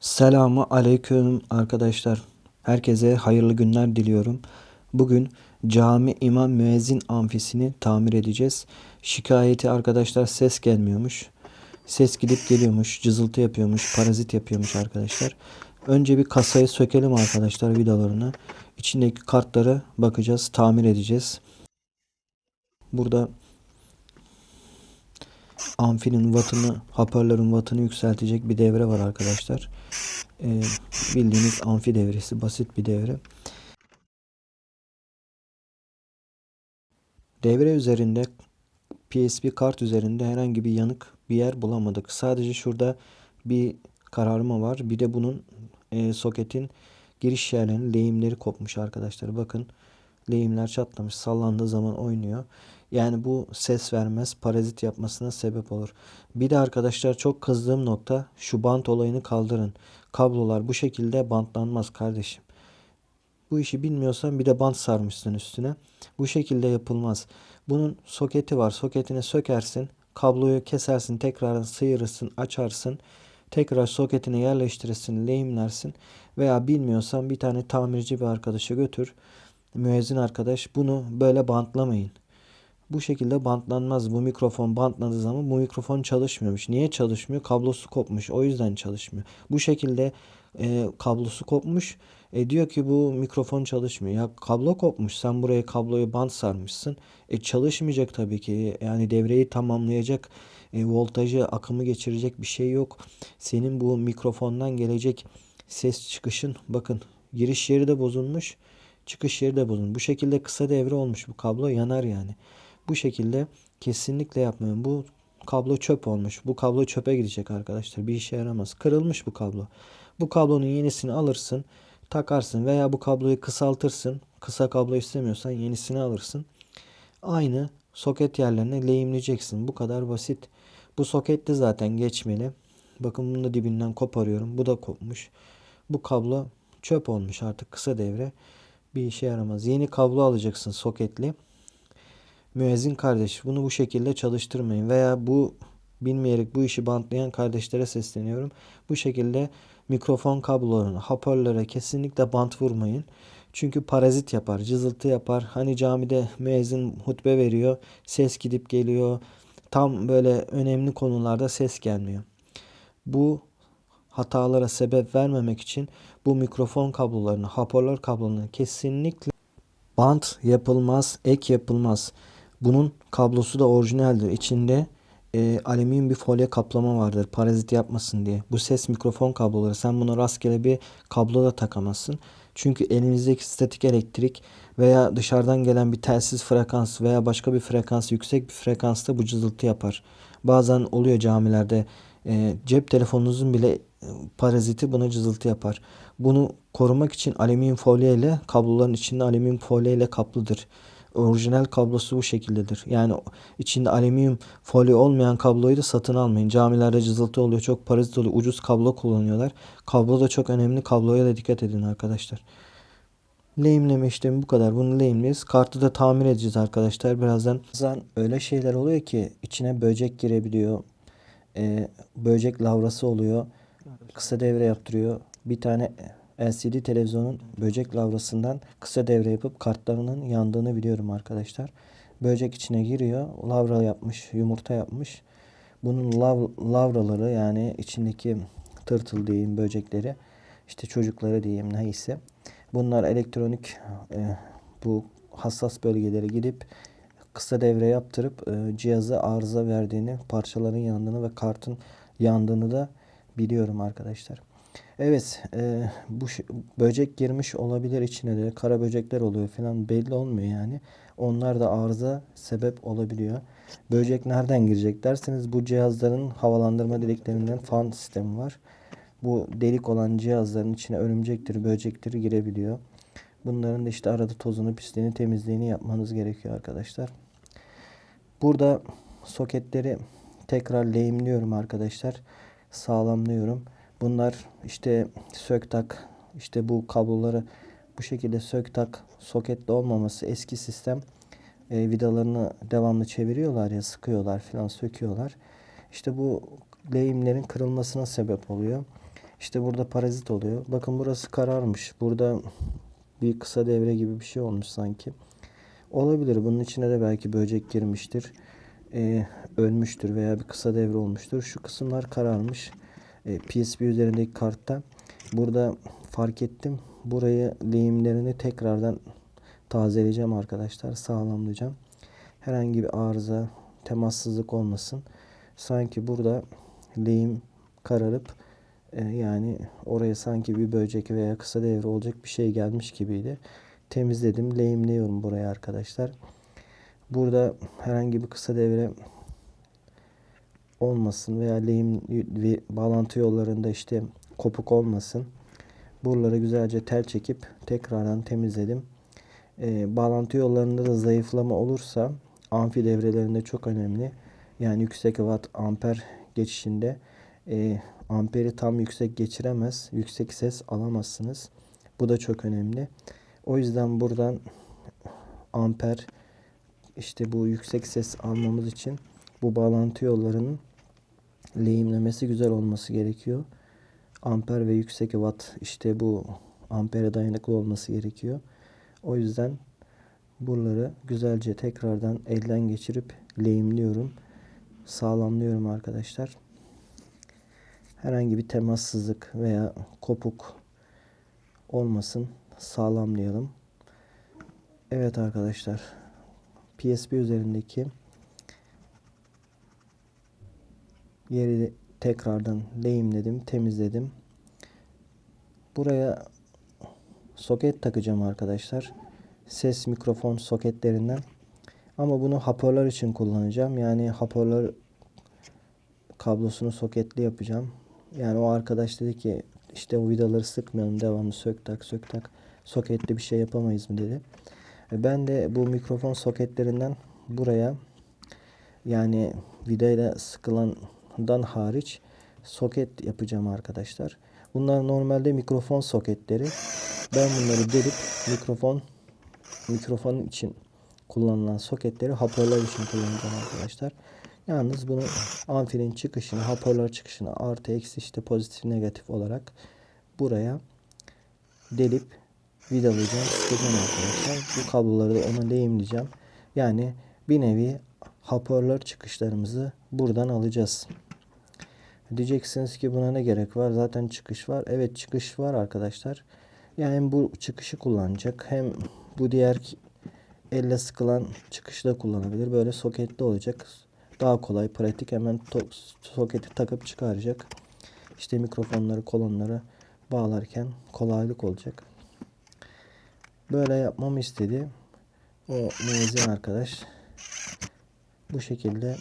Selamu aleyküm arkadaşlar. Herkese hayırlı günler diliyorum. Bugün cami imam müezzin amfisini tamir edeceğiz. Şikayeti arkadaşlar ses gelmiyormuş. Ses gidip geliyormuş, cızıltı yapıyormuş, parazit yapıyormuş arkadaşlar. Önce bir kasayı sökelim arkadaşlar vidalarını. İçindeki kartları bakacağız, tamir edeceğiz. Burada amfinin wattını, hoparlörün wattını yükseltecek bir devre var arkadaşlar. Ee, bildiğiniz amfi devresi, basit bir devre. Devre üzerinde PSP kart üzerinde herhangi bir yanık bir yer bulamadık. Sadece şurada bir kararma var. Bir de bunun e, soketin giriş yerlerinin lehimleri kopmuş arkadaşlar. Bakın lehimler çatlamış. Sallandığı zaman oynuyor. Yani bu ses vermez, parazit yapmasına sebep olur. Bir de arkadaşlar çok kızdığım nokta şu bant olayını kaldırın. Kablolar bu şekilde bantlanmaz kardeşim. Bu işi bilmiyorsan bir de bant sarmışsın üstüne. Bu şekilde yapılmaz. Bunun soketi var. Soketini sökersin. Kabloyu kesersin. Tekrar sıyırırsın. Açarsın. Tekrar soketine yerleştirirsin. Lehimlersin. Veya bilmiyorsan bir tane tamirci bir arkadaşa götür. Müezzin arkadaş bunu böyle bantlamayın. Bu şekilde bantlanmaz. Bu mikrofon bantladığı zaman bu mikrofon çalışmıyormuş. Niye çalışmıyor? Kablosu kopmuş. O yüzden çalışmıyor. Bu şekilde e, kablosu kopmuş. E diyor ki bu mikrofon çalışmıyor. Ya kablo kopmuş. Sen buraya kabloyu bant sarmışsın. E çalışmayacak tabii ki. Yani devreyi tamamlayacak e, voltajı, akımı geçirecek bir şey yok. Senin bu mikrofondan gelecek ses çıkışın bakın giriş yeri de bozulmuş. Çıkış yeri de bozulmuş. Bu şekilde kısa devre olmuş. Bu kablo yanar yani. Bu şekilde kesinlikle yapmayın. Bu kablo çöp olmuş. Bu kablo çöpe gidecek arkadaşlar. Bir işe yaramaz. Kırılmış bu kablo. Bu kablonun yenisini alırsın, takarsın veya bu kabloyu kısaltırsın. Kısa kablo istemiyorsan yenisini alırsın. Aynı soket yerlerine lehimleyeceksin. Bu kadar basit. Bu soketli zaten geçmeli. Bakın bunu da dibinden koparıyorum. Bu da kopmuş. Bu kablo çöp olmuş artık kısa devre. Bir işe yaramaz. Yeni kablo alacaksın soketli. Müezzin kardeş bunu bu şekilde çalıştırmayın veya bu bilmeyerek bu işi bantlayan kardeşlere sesleniyorum. Bu şekilde mikrofon kablolarına, hoparlöre kesinlikle bant vurmayın. Çünkü parazit yapar, cızıltı yapar. Hani camide müezzin hutbe veriyor, ses gidip geliyor. Tam böyle önemli konularda ses gelmiyor. Bu hatalara sebep vermemek için bu mikrofon kablolarını, hoparlör kablolarını kesinlikle bant yapılmaz, ek yapılmaz. Bunun kablosu da orijinaldir. İçinde e, alüminyum bir folyo kaplama vardır parazit yapmasın diye. Bu ses mikrofon kabloları sen bunu rastgele bir kablo da takamazsın. Çünkü elinizdeki statik elektrik veya dışarıdan gelen bir telsiz frekans veya başka bir frekans yüksek bir frekansta bu cızıltı yapar. Bazen oluyor camilerde e, cep telefonunuzun bile e, paraziti buna cızıltı yapar. Bunu korumak için alüminyum folyo ile kabloların içinde alüminyum folyo ile kaplıdır. Orijinal kablosu bu şekildedir. Yani içinde alüminyum folyo olmayan kabloyu da satın almayın. Camilerde cızıltı oluyor, çok parazit oluyor. Ucuz kablo kullanıyorlar. Kablo da çok önemli. Kabloya da dikkat edin arkadaşlar. Lehimleme işlemi bu kadar. Bunu lehimleyiz. Kartı da tamir edeceğiz arkadaşlar. Birazdan bazen öyle şeyler oluyor ki içine böcek girebiliyor. Ee, böcek lavrası oluyor. Kısa devre yaptırıyor. Bir tane LCD televizyonun böcek lavrasından kısa devre yapıp kartlarının yandığını biliyorum arkadaşlar. Böcek içine giriyor. Lavra yapmış, yumurta yapmış. Bunun lav, lavraları yani içindeki tırtıl diyeyim böcekleri işte çocukları diyeyim neyse. Bunlar elektronik e, bu hassas bölgelere gidip kısa devre yaptırıp e, cihazı arıza verdiğini, parçaların yandığını ve kartın yandığını da biliyorum arkadaşlar. Evet, e, bu böcek girmiş olabilir içine de. Kara böcekler oluyor falan belli olmuyor yani. Onlar da arıza sebep olabiliyor. Böcek nereden girecek derseniz bu cihazların havalandırma deliklerinden fan sistemi var. Bu delik olan cihazların içine örümcektir, böcektir girebiliyor. Bunların da işte arada tozunu, pisliğini, temizliğini yapmanız gerekiyor arkadaşlar. Burada soketleri tekrar lehimliyorum arkadaşlar. Sağlamlıyorum. Bunlar işte sök tak işte bu kabloları bu şekilde sök tak soketli olmaması eski sistem e, vidalarını devamlı çeviriyorlar ya sıkıyorlar falan söküyorlar. İşte bu lehimlerin kırılmasına sebep oluyor. İşte burada parazit oluyor. Bakın burası kararmış. Burada bir kısa devre gibi bir şey olmuş sanki. Olabilir. Bunun içine de belki böcek girmiştir. Ee, ölmüştür veya bir kısa devre olmuştur. Şu kısımlar kararmış. Ee, PSP üzerindeki kartta. Burada fark ettim. Burayı lehimlerini tekrardan tazeleyeceğim arkadaşlar. Sağlamlayacağım. Herhangi bir arıza, temassızlık olmasın. Sanki burada lehim kararıp e, yani oraya sanki bir böcek veya kısa devre olacak bir şey gelmiş gibiydi. Temizledim. Lehimliyorum burayı arkadaşlar. Burada herhangi bir kısa devre olmasın veya lehim ve bağlantı yollarında işte kopuk olmasın. Buraları güzelce tel çekip tekrardan temizledim. Ee, bağlantı yollarında da zayıflama olursa amfi devrelerinde çok önemli. Yani yüksek watt amper geçişinde e, amperi tam yüksek geçiremez. Yüksek ses alamazsınız. Bu da çok önemli. O yüzden buradan amper işte bu yüksek ses almamız için bu bağlantı yollarının lehimlemesi güzel olması gerekiyor. Amper ve yüksek watt işte bu ampere dayanıklı olması gerekiyor. O yüzden buraları güzelce tekrardan elden geçirip lehimliyorum. Sağlamlıyorum arkadaşlar. Herhangi bir temassızlık veya kopuk olmasın. Sağlamlayalım. Evet arkadaşlar. PSP üzerindeki yeri tekrardan lehimledim, temizledim. Buraya soket takacağım arkadaşlar. Ses mikrofon soketlerinden. Ama bunu hoparlör için kullanacağım. Yani hoparlör kablosunu soketli yapacağım. Yani o arkadaş dedi ki işte vidaları sıkmayalım devamlı sök tak sök tak soketli bir şey yapamayız mı dedi. E, Ben de bu mikrofon soketlerinden buraya yani vidayla sıkılandan hariç soket yapacağım arkadaşlar. Bunlar normalde mikrofon soketleri. Ben bunları delip mikrofon mikrofon için kullanılan soketleri hoparlör için kullanacağım arkadaşlar. Yalnız bunu amfinin çıkışını, hoparlör çıkışını artı eksi işte pozitif negatif olarak buraya delip vidalayacağım, sıkacağım arkadaşlar. Bu kabloları da ona lehimleyeceğim. Yani bir nevi hoparlör çıkışlarımızı buradan alacağız. Diyeceksiniz ki buna ne gerek var? Zaten çıkış var. Evet çıkış var arkadaşlar. Yani bu çıkışı kullanacak. Hem bu diğer elle sıkılan çıkışı da kullanabilir. Böyle soketli olacak. Daha kolay, pratik. Hemen soketi takıp çıkaracak. İşte mikrofonları, kolonları bağlarken kolaylık olacak. Böyle yapmamı istedi. O müezzin arkadaş. Bu şekilde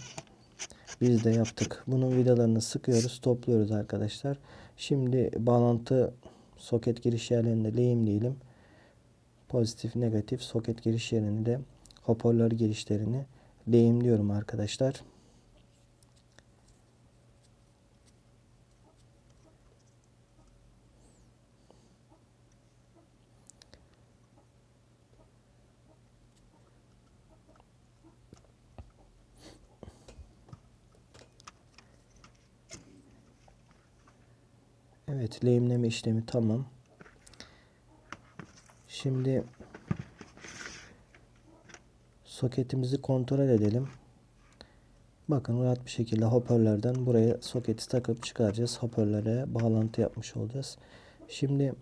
biz de yaptık. Bunun vidalarını sıkıyoruz, topluyoruz arkadaşlar. Şimdi bağlantı soket giriş yerlerini de lehimleyelim. Pozitif, negatif soket giriş yerini de hoparlör girişlerini lehimliyorum arkadaşlar. Evet, lehimleme işlemi tamam. Şimdi soketimizi kontrol edelim. Bakın rahat bir şekilde hoparlörden buraya soketi takıp çıkaracağız. Hoparlöre bağlantı yapmış olacağız. Şimdi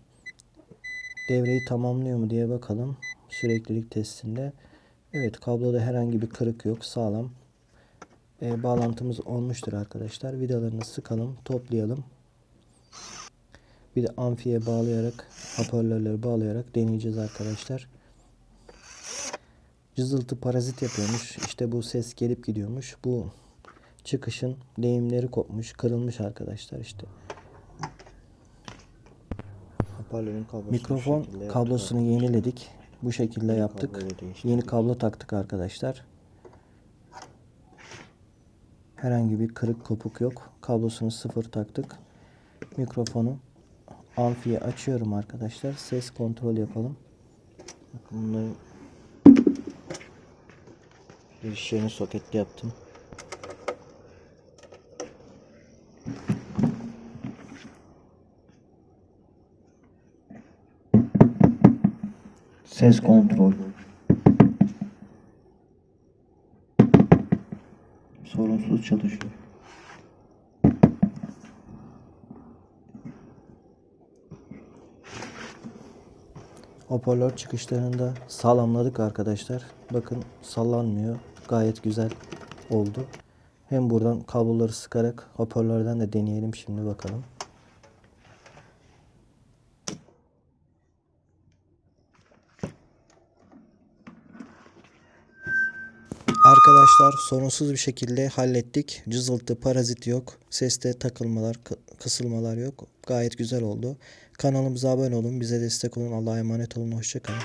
devreyi tamamlıyor mu diye bakalım. Süreklilik testinde. Evet kabloda herhangi bir kırık yok. Sağlam. E, bağlantımız olmuştur arkadaşlar. Vidalarını sıkalım. Toplayalım. Bir de amfiye bağlayarak hoparlörleri bağlayarak deneyeceğiz arkadaşlar. Cızıltı parazit yapıyormuş. İşte bu ses gelip gidiyormuş. Bu çıkışın lehimleri kopmuş, kırılmış arkadaşlar işte. Hoparlörün kablosunu Mikrofon kablosunu yeniledik. Bu şekilde Yeni yaptık. Yeni kablo taktık arkadaşlar. Herhangi bir kırık kopuk yok. Kablosunu sıfır taktık. Mikrofonu amfiyi açıyorum arkadaşlar. Ses kontrol yapalım. Bakın bunları girişlerini soketli yaptım. Ses kontrol. Sorunsuz çalışıyor. Hoparlör çıkışlarını da sağlamladık arkadaşlar. Bakın sallanmıyor. Gayet güzel oldu. Hem buradan kabloları sıkarak hoparlörden de deneyelim şimdi bakalım. Arkadaşlar sorunsuz bir şekilde hallettik. Cızıltı, parazit yok. Seste takılmalar, kı- kısılmalar yok. Gayet güzel oldu. Kanalımıza abone olun, bize destek olun. Allah'a emanet olun. Hoşçakalın.